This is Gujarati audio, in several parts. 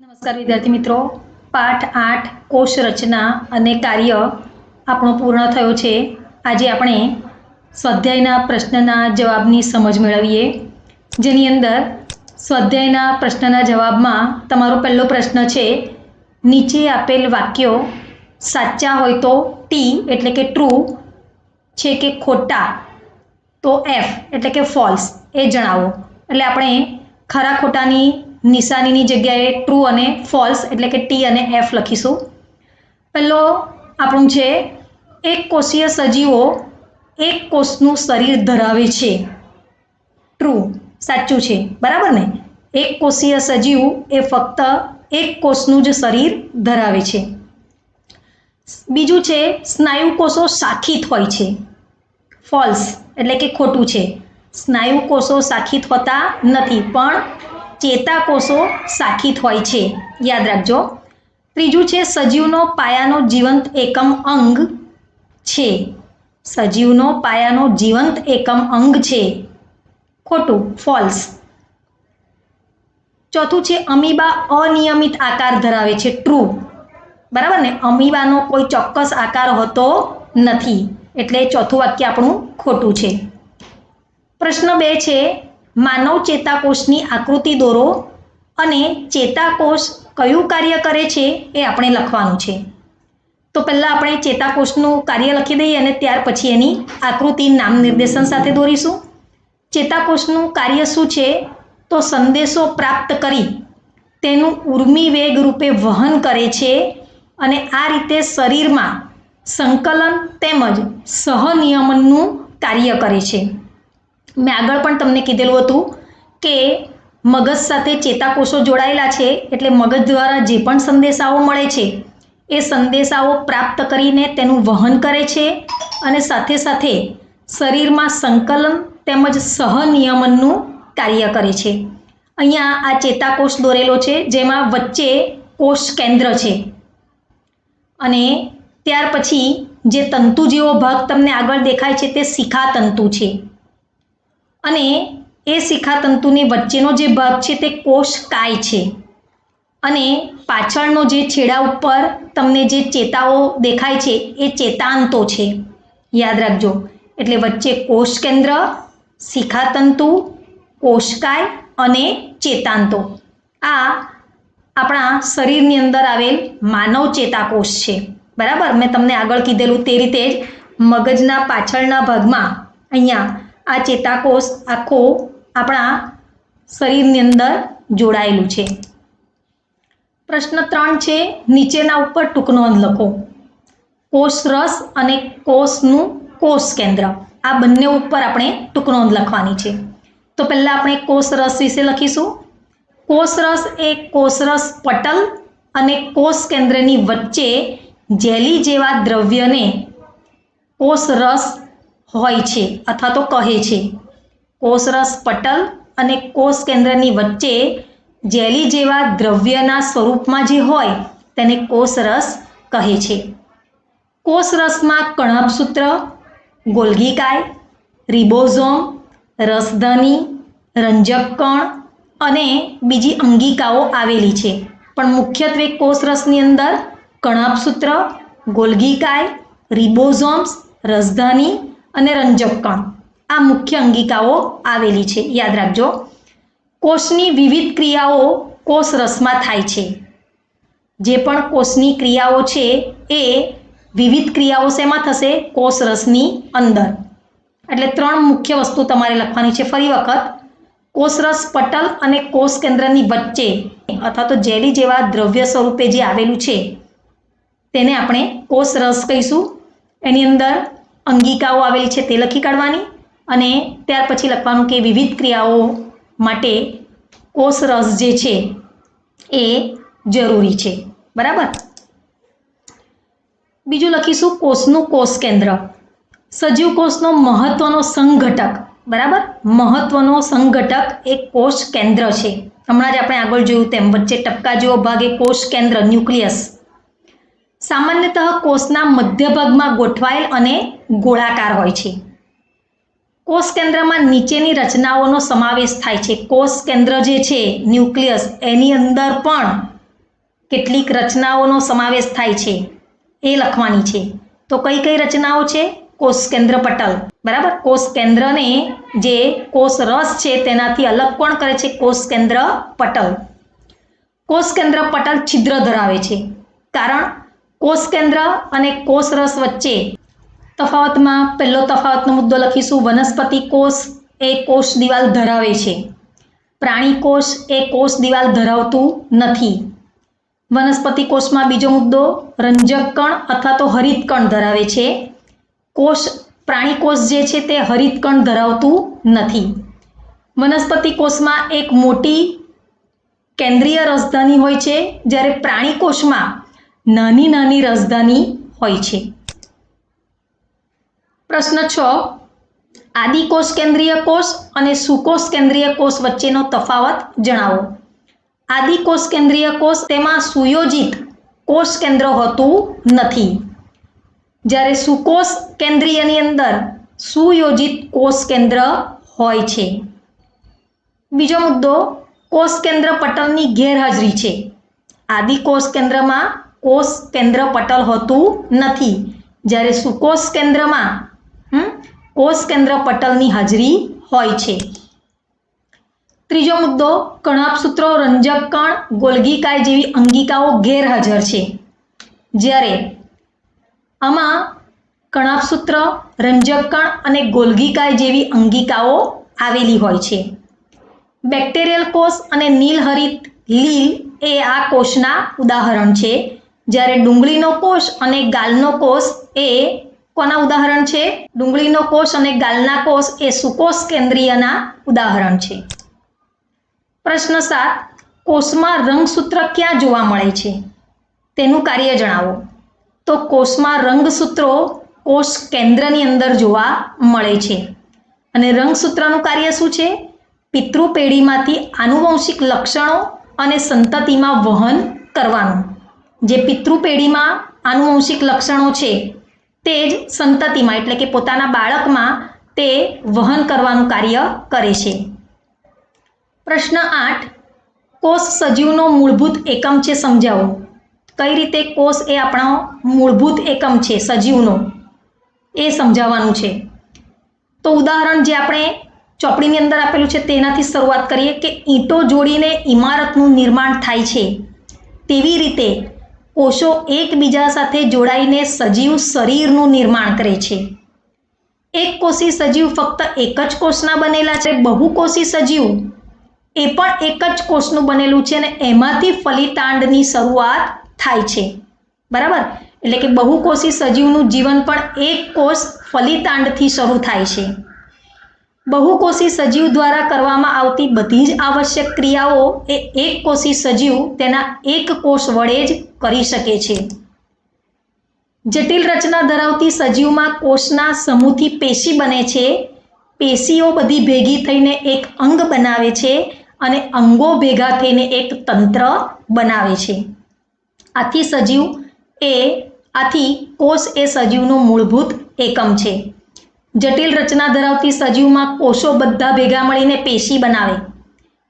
નમસ્કાર, વિદ્યાર્થી મિત્રો. પાઠ આઠ, કોષ રચના અને કાર્ય આપણો પૂર્ણ થયો છે. આજે આપણે સ્વાધ્યાયના પ્રશ્નના જવાબની સમજ મેળવીએ. જેની અંદર સ્વાધ્યાયના પ્રશ્નના જવાબમાં તમારો પહેલો પ્રશ્ન છે, નીચે આપેલ વાક્યો સાચા હોય તો ટી એટલે કે ટ્રુ છે કે ખોટા, તો એફ એટલે કે ફોલ્સ એ જણાવો. એટલે આપણે ખરા ખોટાની નિશાનીની જગ્યાએ ટ્રુ અને ફોલ્સ એટલે કે ટી અને એફ લખીશું. પહેલો આપણું છે, એક કોષીય સજીવો એક કોષનું શરીર ધરાવે છે. ટ્રુ સાચું છે, બરાબર ને? એક કોષીય સજીવ એ ફક્ત એક કોષનું જ શરીર ધરાવે છે. બીજું છે, સ્નાયુ કોષો શાખિત હોય છે. ફોલ્સ એટલે કે ખોટું છે. સ્નાયુ કોષો શાખિત હોતા નથી, પણ ચેતાકોષો શાખિત હોય છે. યાદ રાખજો. ત્રીજું છે, સજીવનો પાયાનો જીવંત એકમ અંગ છે. સજીવનો પાયાનો જીવંત એકમ અંગ છે. ખોટું ફોલ્સ ચોથું છે, અમીબા અનિયમિત આકાર ધરાવે છે. ટ્રુ બરાબર ને? અમીબાનો કોઈ ચોક્કસ આકાર હોતો નથી. એટલે ચોથું વાક્ય આપણું ખોટું છે. પ્રશ્ન બે છે, માનવ ચેતાકોષની આકૃતિ દોરો અને ચેતાકોષ કયું કાર્ય કરે છે એ આપણે લખવાનું છે. તો પહેલાં આપણે ચેતાકોષનું કાર્ય લખી દઈએ અને ત્યાર પછી એની આકૃતિ નામ નિર્દેશન સાથે દોરીશું. ચેતાકોષનું કાર્ય શું છે? તો સંદેશો પ્રાપ્ત કરી તેનું ઉર્મી વેગ રૂપે વહન કરે છે અને આ રીતે શરીરમાં સંકલન તેમજ સહનિયમનનું કાર્ય કરે છે. મેં આગળ પણ તમને કીધેલું હતું કે મગજ સાથે ચેતાકોષો જોડાયેલા છે એટલે મગજ દ્વારા જે પણ સંદેશાઓ મળે છે, એ સંદેશાઓ પ્રાપ્ત કરીને તેનું વહન કરે છે અને સાથે સાથે શરીરમાં સંકલન તેમજ સહનિયમનનું કાર્ય કરે છે. અહીંયા આ ચેતાકોષ દોરેલો છે, જેમાં વચ્ચે કોષ કેન્દ્ર છે. અને ત્યાર પછી જે તંતુ જેવો ભાગ તમને આગળ દેખાય છે, તે શિખા તંતુ છે. અને એ શિખાતંતુની વચ્ચેનો જે ભાગ છે તે કોષકાય છે. અને પાછળનો જે છેડા ઉપર તમને જે ચેતાઓ દેખાય છે એ ચેતાંતો છે. યાદ રાખજો, એટલે વચ્ચે કોષ કેન્દ્ર, શિખાતંતુ કોષકાય અને ચેતાંતો. આ આપણા શરીરની અંદર આવેલ માનવ ચેતાકોષ છે. બરાબર? મેં તમને આગળ કીધેલું તે રીતે જ મગજના પાછળના ભાગમાં અહીંયા આ ચેતાકોષ આખો આપણા શરીરની અંદર જોડાયેલું છે. પ્રશ્ન ત્રણ છે, નીચેના ઉપર ટૂંક નોંધ લખો. કોષ રસ અને કોષનું કોષ કેન્દ્ર. આ બંને ઉપર આપણે ટૂંક નોંધ લખવાની છે. તો પહેલાં આપણે કોષ રસ વિશે લખીશું. કોષ રસ એ કોષરસ પટલ અને કોષ કેન્દ્રની વચ્ચે જેલી જેવા દ્રવ્યને કોષ રસ હોય છે અથવા તો કહે છે. કોષરસ પટલ અને કોષ કેન્દ્રની વચ્ચે જેલી જેવા દ્રવ્યના સ્વરૂપમાં જે હોય તેને કોષરસ કહે છે. કોષરસમાં કણપસૂત્ર ગોલ્ગીકાય, રિબોઝોમ, રસધની, રંજક કણ અને બીજી અંગિકાઓ આવેલી છે. પણ મુખ્યત્વે કોષરસની અંદર કણપસૂત્ર ગોલ્ગીકાય, રિબોઝોમ્સ, રસધાની અને રંજક કણ આ મુખ્ય અંગિકાઓ આવેલી છે. યાદ રાખજો. કોષની વિવિધ ક્રિયાઓ કોષ રસમાં થાય છે. જે પણ કોષની ક્રિયાઓ છે એ વિવિધ ક્રિયાઓ શેમાં થશે? કોષ રસની અંદર. એટલે ત્રણ મુખ્ય વસ્તુ તમારે લખવાની છે. ફરી વખત કોષરસ પટલ અને કોષ કેન્દ્રની વચ્ચે અથવા તો જેલી જેવા દ્રવ્ય સ્વરૂપે જે આવેલું છે, તેને આપણે કોષરસ કહીશું. એની અંદર અંગિકાઓ આવેલી છે તે લખી કાઢવાની અને ત્યાર પછી લખવાનું કે વિવિધ ક્રિયાઓ માટે કોષ રસ જે છે એ જરૂરી છે. બરાબર? બીજું લખીશું કોષનું કોષ કેન્દ્ર. સજીવ કોષનો મહત્વનો સંઘટક. બરાબર? મહત્વનો સંઘટક એ કોષ કેન્દ્ર છે. હમણાં જ આપણે આગળ જોયું તેમ વચ્ચે ટપકા જેવો ભાગ એ કોષ કેન્દ્ર, ન્યુક્લિયસ. સામાન્યતઃ કોષના મધ્ય ભાગમાં ગોઠવાયેલ અને ગોળાકાર હોય છે. કોષ કેન્દ્રમાં નીચેની રચનાઓનો સમાવેશ થાય છે. કોષ કેન્દ્ર જે છે, ન્યુક્લિયસ, એની અંદર પણ કેટલીક રચનાઓનો સમાવેશ થાય છે. એ લખવાની છે. તો કઈ કઈ રચનાઓ છે? કોષ કેન્દ્ર પટલ. બરાબર? કોષ કેન્દ્રને જે કોષ રસ છે, તેનાથી અલગ કોણ કરે છે? કોષ કેન્દ્ર પટલ. કોષ કેન્દ્ર પટલ છિદ્ર ધરાવે છે. કારણ કોષ કેન્દ્ર અને કોષ રસ વચ્ચે તફાવતમાં પહેલો તફાવતનો મુદ્દો લખીશું. વનસ્પતિ કોષ એ કોષ દિવાલ ધરાવે છે. પ્રાણી કોષ એ કોષ દિવાલ ધરાવતું નથી. વનસ્પતિ કોષમાં બીજો મુદ્દો રંજક કણ અથવા તો હરિત કણ ધરાવે છે. કોષ પ્રાણી કોષ જે છે તે હરિત કણ ધરાવતું નથી. વનસ્પતિ કોષમાં એક મોટી કેન્દ્રીય રસધાની હોય છે. જ્યારે પ્રાણી કોષમાં નાની નાની રાજધાની હોય છે. પ્રશ્ન છ. આદિકોષ કેન્દ્રીય કોષ અને સુકોષ કેન્દ્રીય કોષ વચ્ચેનો તફાવત જણાવો. આદિકોષ કેન્દ્રીય કોષ તેમાં સુયોજિત કોષ કેન્દ્ર હોતું નથી. જ્યારે સુકોષ કેન્દ્રીયની અંદર સુયોજિત કોષ કેન્દ્ર હોય છે. બીજો મુદ્દો, કોષ કેન્દ્ર પટલની ગેરહાજરી છે. આદિકોષ કેન્દ્રમાં કોષ કેન્દ્ર પટલ હોતું નથી. જ્યારે સુકોષ કેન્દ્રમાં કોષ કેન્દ્ર પટલની હાજરી હોય છે. ત્રીજો મુદ્દો કણાપસૂત્રો રંજક કણ ગોલગીકાય જેવી અંગિકાઓ ગેરહાજર છે. જ્યારે આમાં કણાપસૂત્ર રંજક કણ અને ગોલગીકાય જેવી અંગિકાઓ આવેલી હોય છે. બેક્ટેરિયલ કોષ અને નીલહરિત લીલ એ આ કોષના ઉદાહરણ છે. જ્યારે ડુંગળીનો કોષ અને ગાલનો કોષ એ કોના ઉદાહરણ છે? ડુંગળીનો કોષ અને ગાલના કોષ એ સુકોષ કેન્દ્રીયના ઉદાહરણ છે. પ્રશ્ન સાત, કોષમાં રંગસૂત્ર ક્યાં જોવા મળે છે? તેનું કાર્ય જણાવો. તો કોષમાં રંગસૂત્રો કોષ કેન્દ્રની અંદર જોવા મળે છે. અને રંગસૂત્રનું કાર્ય શું છે? પિતૃ પેઢીમાંથી આનુવંશિક લક્ષણો અને સંતતિમાં વહન કરવાનું. જે પિતૃ પેઢીમાં આનુવંશિક લક્ષણો છે, તે જ સંતતિમાં, એટલે કે પોતાના બાળકમાં તે વહન કરવાનું કાર્ય કરે છે. પ્રશ્ન આઠ, કોષ સજીવનો મૂળભૂત એકમ છે સમજાવો. કઈ રીતે કોષ એ આપણો મૂળભૂત એકમ છે, સજીવનો? એ સમજાવવાનું છે. તો ઉદાહરણ જે આપણે ચોપડીની અંદર આપેલું છે, તેનાથી શરૂઆત કરીએ કે ઈંટો જોડીને ઇમારતનું નિર્માણ થાય છે. તેવી રીતે કોષો એકબીજા સાથે જોડાઈને સજીવ શરીરનું નિર્માણ કરે છે. એક કોષી સજીવ ફક્ત એક જ કોષના બનેલા છે, બહુકોષી સજીવ એ પણ એક જ કોષનું બનેલું છે અને એમાંથી ફલિતાંડની શરૂઆત થાય છે. બરાબર? એટલે કે બહુકોષી સજીવનું જીવન પણ એક કોષ ફલિતાંડથી શરૂ થાય છે. બહુકોષી સજીવ દ્વારા કરવામાં આવતી બધી જ આવશ્યક ક્રિયાઓ એ એક કોષી સજીવ તેના એક કોષ વડે જ કરી શકે છે. જટિલ રચના ધરાવતી સજીવમાં કોષના સમૂહથી પેશી બને છે. પેશીઓ બધી ભેગી થઈને એક અંગ બનાવે છે અને અંગો ભેગા થઈને એક તંત્ર બનાવે છે. આથી સજીવ એ, આથી કોષ એ સજીવનું મૂળભૂત એકમ છે. જટિલ રચના ધરાવતી સજીવમાં કોષો બધા ભેગા મળીને પેશી બનાવે.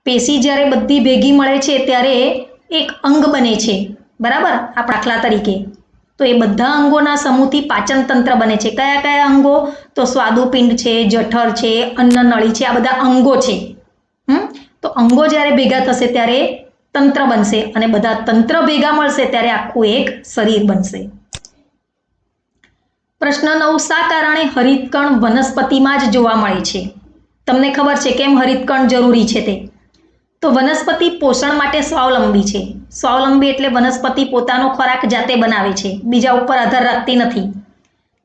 પેશી જ્યારે બધી ભેગી મળે છે ત્યારે એક અંગ બને છે. બરાબર? આ દાખલા તરીકે. તો એ બધા અંગોના સમૂહથી પાચન તંત્ર બને છે. કયા કયા અંગો? તો સ્વાદુપિંડ છે, જઠર છે અન્નનળી છે, આ બધા અંગો છે. હમ? તો અંગો જ્યારે ભેગા થશે ત્યારે તંત્ર બનશે અને બધા તંત્ર ભેગા મળશે ત્યારે આખું એક શરીર બનશે. પ્રશ્ન નવ શા કારણે હરિતકણ વનસ્પતિમાં જ જોવા મળે છે. તમને ખબર છે કેમ હરિતકણ જરૂરી છે તે? તો વનસ્પતિ પોષણ માટે સ્વાવલંબી છે. સ્વાવલંબી એટલે વનસ્પતિ પોતાનો ખોરાક જાતે બનાવે છે, બીજા ઉપર આધાર રાખતી નથી.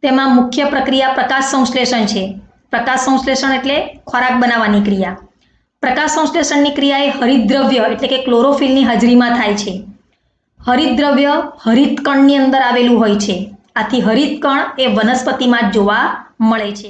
તેમાં મુખ્ય પ્રક્રિયા પ્રકાશ સંશ્લેષણ છે. પ્રકાશ સંશ્લેષણ એટલે ખોરાક બનાવવાની ક્રિયા. પ્રકાશ સંશ્લેષણની ક્રિયા એ હરિદ્રવ્ય એટલે કે ક્લોરોફિલની હાજરીમાં થાય છે. હરિદ્રવ્ય હરિતકણની અંદર આવેલું હોય છે. આથી હરિતકણ એ વનસ્પતિમાં જોવા મળે છે.